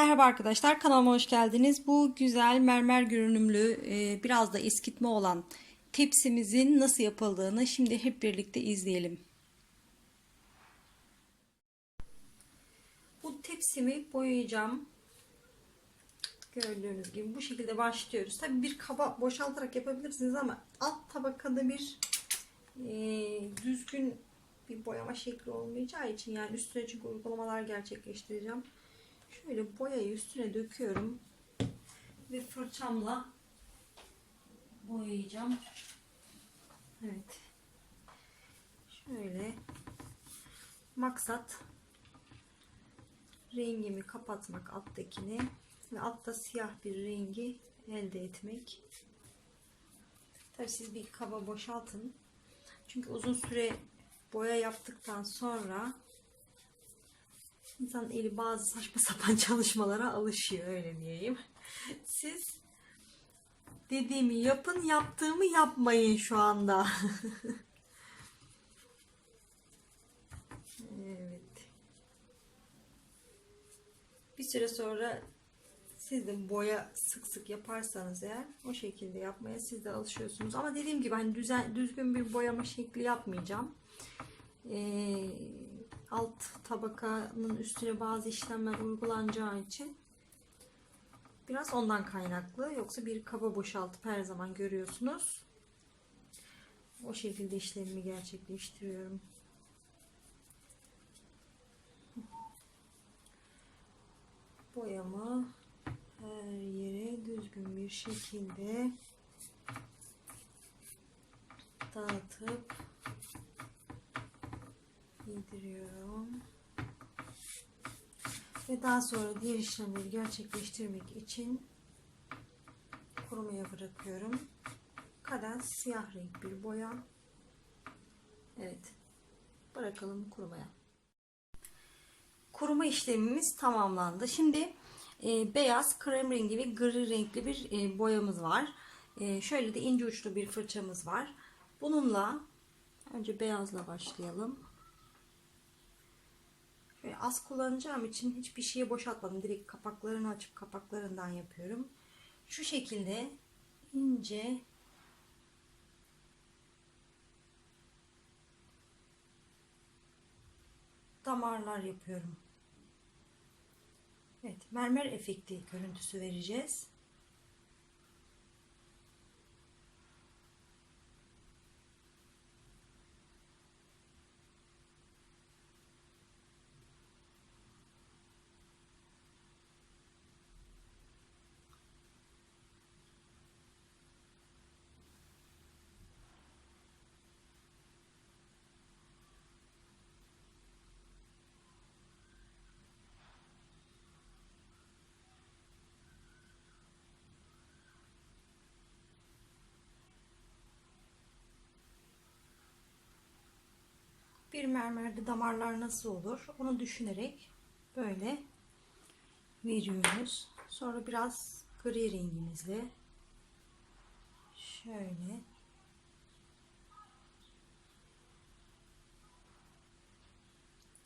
Merhaba arkadaşlar kanalıma hoş geldiniz. Bu güzel mermer görünümlü e, biraz da eskitme olan tepsimizin nasıl yapıldığını şimdi hep birlikte izleyelim. Bu tepsimi boyayacağım. Gördüğünüz gibi bu şekilde başlıyoruz. Tabi bir kaba boşaltarak yapabilirsiniz ama alt tabakada bir e, düzgün bir boyama şekli olmayacağı için yani üstüne çünkü uygulamalar gerçekleştireceğim. Şöyle boyayı üstüne döküyorum ve fırçamla boyayacağım. Evet. Şöyle maksat rengimi kapatmak alttakini ve altta siyah bir rengi elde etmek. Tabii siz bir kaba boşaltın. Çünkü uzun süre boya yaptıktan sonra insan eli bazı saçma sapan çalışmalara alışıyor öyle diyeyim. Siz dediğimi yapın, yaptığımı yapmayın şu anda. evet. Bir süre sonra siz de boya sık sık yaparsanız eğer o şekilde yapmaya siz de alışıyorsunuz. Ama dediğim gibi hani düzen, düzgün bir boyama şekli yapmayacağım. Ee, alt tabakanın üstüne bazı işlemler uygulanacağı için biraz ondan kaynaklı. Yoksa bir kaba boşaltıp her zaman görüyorsunuz. O şekilde işlemimi gerçekleştiriyorum. Boyamı her yere düzgün bir şekilde dağıtıp yediriyorum. Ve daha sonra diğer işlemleri gerçekleştirmek için kurumaya bırakıyorum. Kadens siyah renk bir boya. Evet. Bırakalım kurumaya. Kuruma işlemimiz tamamlandı. Şimdi e, beyaz, krem rengi ve gri renkli bir e, boyamız var. E, şöyle de ince uçlu bir fırçamız var. Bununla önce beyazla başlayalım. Şöyle az kullanacağım için hiçbir şeye boşaltmadım. Direkt kapaklarını açıp kapaklarından yapıyorum. Şu şekilde ince damarlar yapıyorum. Evet, mermer efekti görüntüsü vereceğiz. Bir mermerde damarlar nasıl olur onu düşünerek böyle veriyoruz. Sonra biraz gri rengimizle şöyle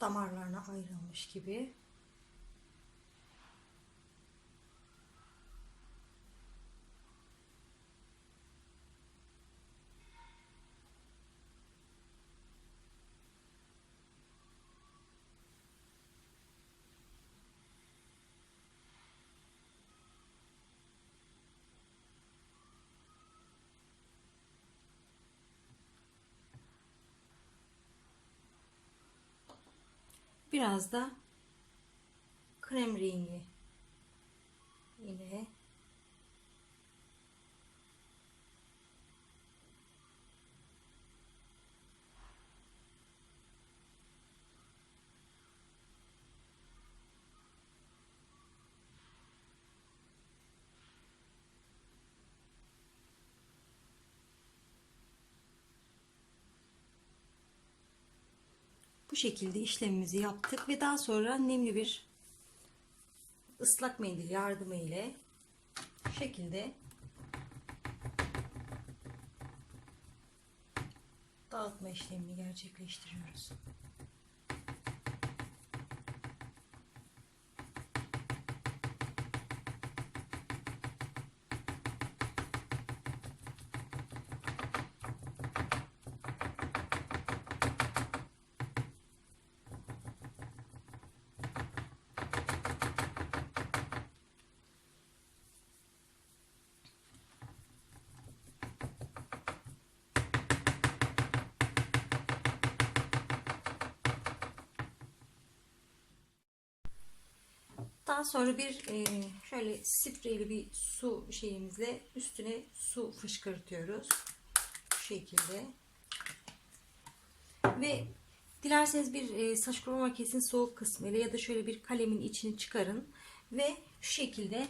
damarlarına ayrılmış gibi Biraz da krem rengi. İle Bu şekilde işlemimizi yaptık ve daha sonra nemli bir ıslak mendil yardımı ile bu şekilde dağıtma işlemini gerçekleştiriyoruz. Daha sonra bir e, şöyle spreyli bir su şeyimizle üstüne su fışkırtıyoruz. Bu şekilde. Ve dilerseniz bir e, saç kuruma makinesinin soğuk kısmıyla ya da şöyle bir kalemin içini çıkarın ve şu şekilde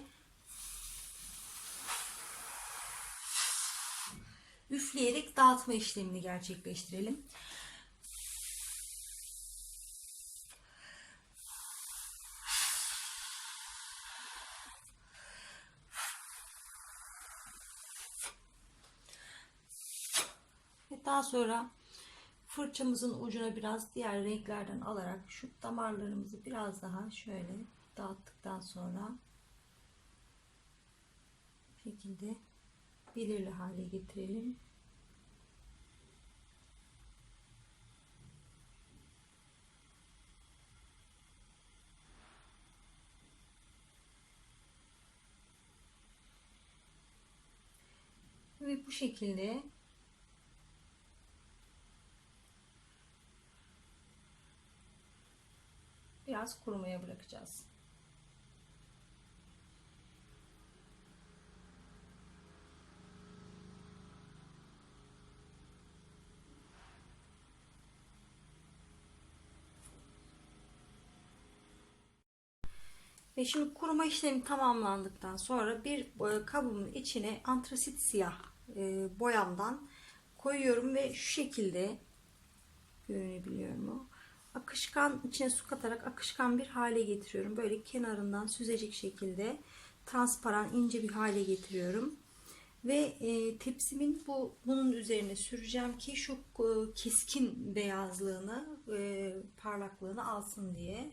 üfleyerek dağıtma işlemini gerçekleştirelim. Daha sonra fırçamızın ucuna biraz diğer renklerden alarak şu damarlarımızı biraz daha şöyle dağıttıktan sonra şekilde belirli hale getirelim. Ve bu şekilde biraz kurumaya bırakacağız. Ve şimdi kuruma işlemi tamamlandıktan sonra bir e, kabımın içine antrasit siyah e, boyamdan koyuyorum ve şu şekilde görünebiliyor mu? Akışkan içine su katarak akışkan bir hale getiriyorum. Böyle kenarından süzecek şekilde transparan ince bir hale getiriyorum. Ve e, tepsimin bu bunun üzerine süreceğim ki şu e, keskin beyazlığını, e, parlaklığını alsın diye.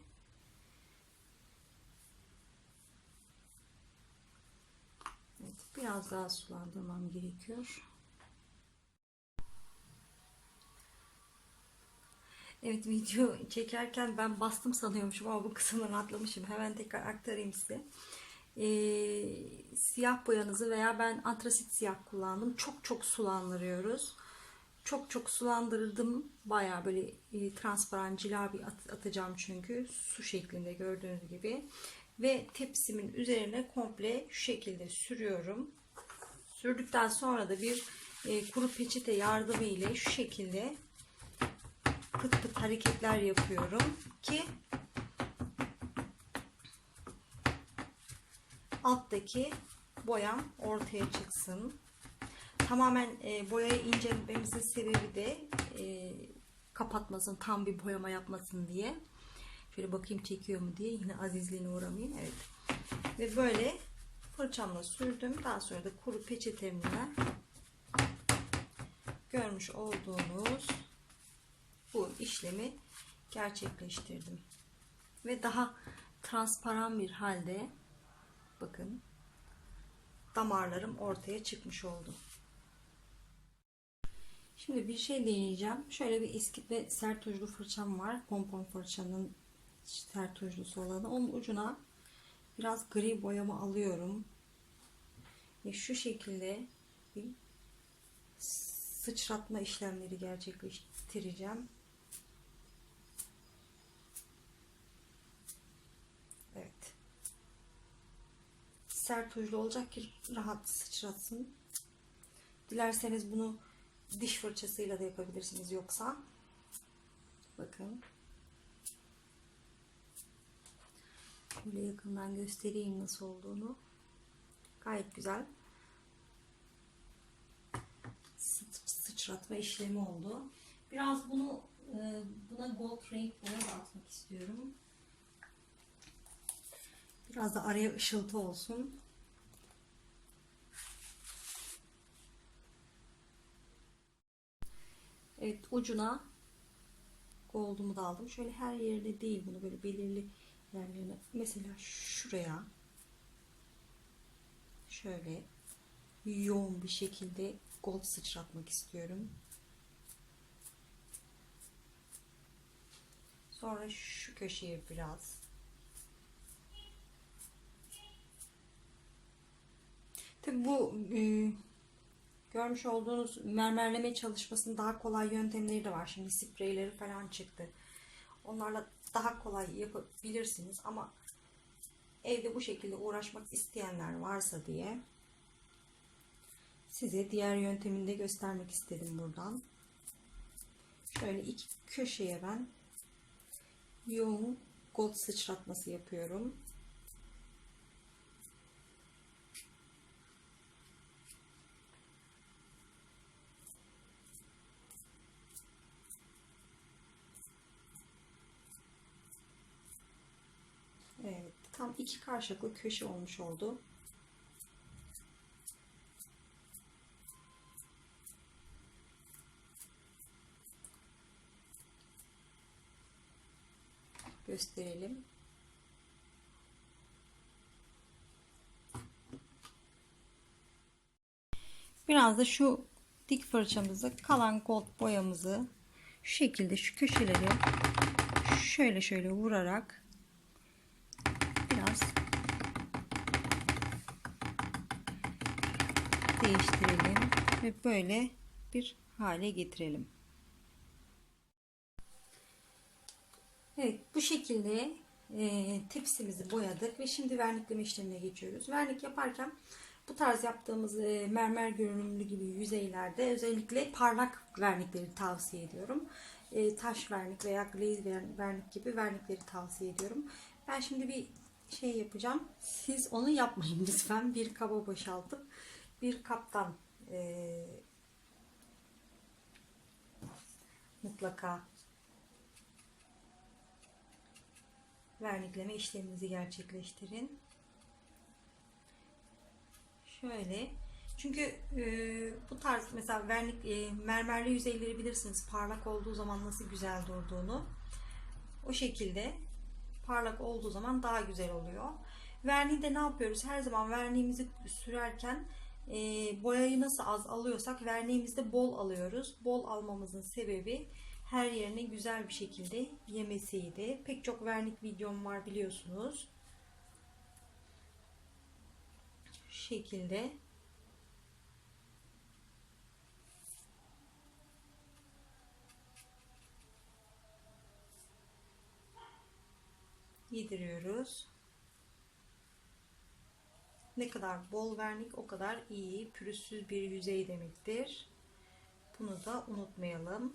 Evet, biraz daha sulandırmam gerekiyor. Evet video çekerken ben bastım sanıyormuşum ama bu kısımdan atlamışım. Hemen tekrar aktarayım size. Ee, siyah boyanızı veya ben antrasit siyah kullandım. Çok çok sulandırıyoruz. Çok çok sulandırdım. Baya böyle e, transparan cila bir at, atacağım çünkü. Su şeklinde gördüğünüz gibi. Ve tepsimin üzerine komple şu şekilde sürüyorum. Sürdükten sonra da bir e, kuru peçete yardımı ile şu şekilde pıt pıt hareketler yapıyorum ki alttaki boyam ortaya çıksın. Tamamen e, boyayı incelememizin sebebi de e, kapatmasın, tam bir boyama yapmasın diye. Şöyle bakayım çekiyor mu diye yine azizliğine uğramayayım. Evet. Ve böyle fırçamla sürdüm. Daha sonra da kuru peçetemle görmüş olduğunuz bu işlemi gerçekleştirdim. Ve daha transparan bir halde bakın damarlarım ortaya çıkmış oldu. Şimdi bir şey deneyeceğim. Şöyle bir eski ve sert uçlu fırçam var. Pompon fırçanın sert uçlusu olanı. Onun ucuna biraz gri boyama alıyorum. Ve şu şekilde bir sıçratma işlemleri gerçekleştireceğim. Evet. Sert uçlu olacak ki rahat sıçratsın. Dilerseniz bunu diş fırçasıyla da yapabilirsiniz yoksa. Bakın. Böyle yakından göstereyim nasıl olduğunu. Gayet güzel. Sıçratma işlemi oldu. Biraz bunu e, buna gold renk boya da atmak istiyorum. Biraz da araya ışıltı olsun. Evet ucuna goldumu da aldım. Şöyle her yerde değil bunu böyle belirli yerlerine. Mesela şuraya şöyle yoğun bir şekilde gold sıçratmak istiyorum. Sonra şu köşeye biraz Bu e, görmüş olduğunuz mermerleme çalışmasının daha kolay yöntemleri de var. Şimdi spreyleri falan çıktı. Onlarla daha kolay yapabilirsiniz ama evde bu şekilde uğraşmak isteyenler varsa diye size diğer yöntemini de göstermek istedim buradan. Şöyle iki köşeye ben yoğun gold sıçratması yapıyorum. Evet, tam iki karşılıklı köşe olmuş oldu. Gösterelim. Biraz da şu dik fırçamızı kalan gold boyamızı şu şekilde şu köşeleri şöyle şöyle vurarak değiştirelim ve böyle bir hale getirelim. Evet bu şekilde e, tepsimizi boyadık ve şimdi vernikleme işlemine geçiyoruz. Vernik yaparken bu tarz yaptığımız e, mermer görünümlü gibi yüzeylerde özellikle parlak vernikleri tavsiye ediyorum. E, taş vernik veya glaze ver- vernik gibi vernikleri tavsiye ediyorum. Ben şimdi bir şey yapacağım. Siz onu yapmayın lütfen. Bir kaba boşaltıp bir kaptan e, mutlaka vernikleme işleminizi gerçekleştirin. Şöyle. Çünkü e, bu tarz mesela vernik e, mermerli yüzeyleri bilirsiniz parlak olduğu zaman nasıl güzel durduğunu. O şekilde parlak olduğu zaman daha güzel oluyor. Verniği de ne yapıyoruz? Her zaman verniğimizi sürerken e, boyayı nasıl az alıyorsak verniğimizde bol alıyoruz. Bol almamızın sebebi her yerini güzel bir şekilde yemesiydi. Pek çok vernik videom var biliyorsunuz. Şu şekilde yediriyoruz. Ne kadar bol vernik o kadar iyi, pürüzsüz bir yüzey demektir. Bunu da unutmayalım.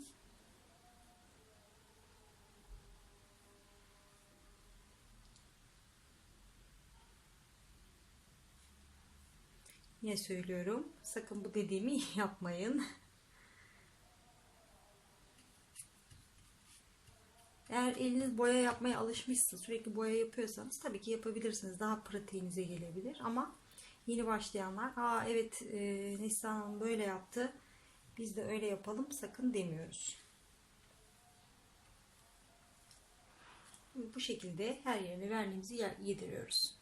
Yine söylüyorum. Sakın bu dediğimi yapmayın. Eğer eliniz boya yapmaya alışmışsa, sürekli boya yapıyorsanız tabii ki yapabilirsiniz. Daha pratiğinize gelebilir ama yeni başlayanlar, aa evet e, Neslihan Hanım böyle yaptı. Biz de öyle yapalım sakın demiyoruz. Bu şekilde her yerine verniğimizi yediriyoruz.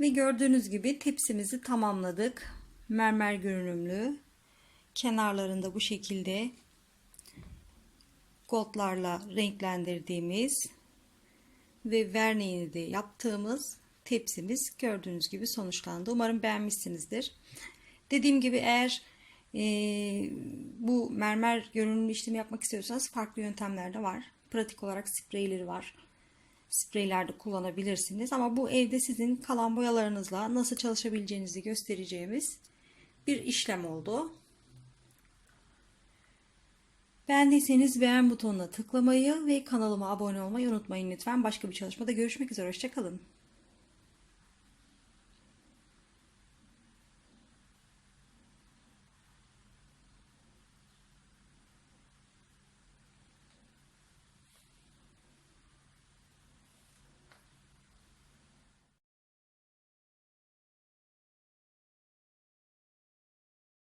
Ve gördüğünüz gibi tepsimizi tamamladık. Mermer görünümlü. Kenarlarında bu şekilde goldlarla renklendirdiğimiz ve verniğini de yaptığımız tepsimiz gördüğünüz gibi sonuçlandı. Umarım beğenmişsinizdir. Dediğim gibi eğer e, bu mermer görünümlü işlemi yapmak istiyorsanız farklı yöntemler de var. Pratik olarak spreyleri var spreylerde kullanabilirsiniz. Ama bu evde sizin kalan boyalarınızla nasıl çalışabileceğinizi göstereceğimiz bir işlem oldu. Beğendiyseniz beğen butonuna tıklamayı ve kanalıma abone olmayı unutmayın lütfen. Başka bir çalışmada görüşmek üzere. Hoşçakalın.